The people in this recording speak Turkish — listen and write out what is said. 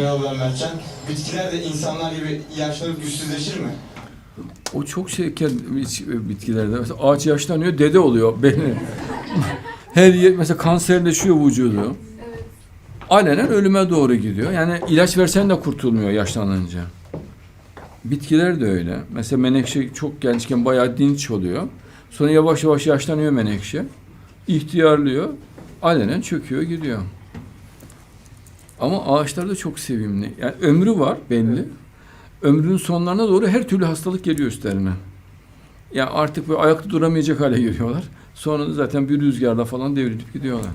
Ben Mertcan. Bitkiler de insanlar gibi yaşlanıp güçsüzleşir mi? O çok bit- bitkilerde. Mesela ağaç yaşlanıyor, dede oluyor. Beni. Her yer mesela kanserleşiyor vücudu. Alenen ölüme doğru gidiyor. Yani ilaç versen de kurtulmuyor yaşlanınca. Bitkiler de öyle. Mesela menekşe çok gençken bayağı dinç oluyor. Sonra yavaş yavaş yaşlanıyor menekşe. İhtiyarlıyor. Alenen çöküyor gidiyor. Ama ağaçlar da çok sevimli. Yani ömrü var belli. Ömrünün sonlarına doğru her türlü hastalık geliyor üstlerine. Ya artık böyle ayakta duramayacak hale geliyorlar. Sonra zaten bir rüzgarda falan devrilip gidiyorlar.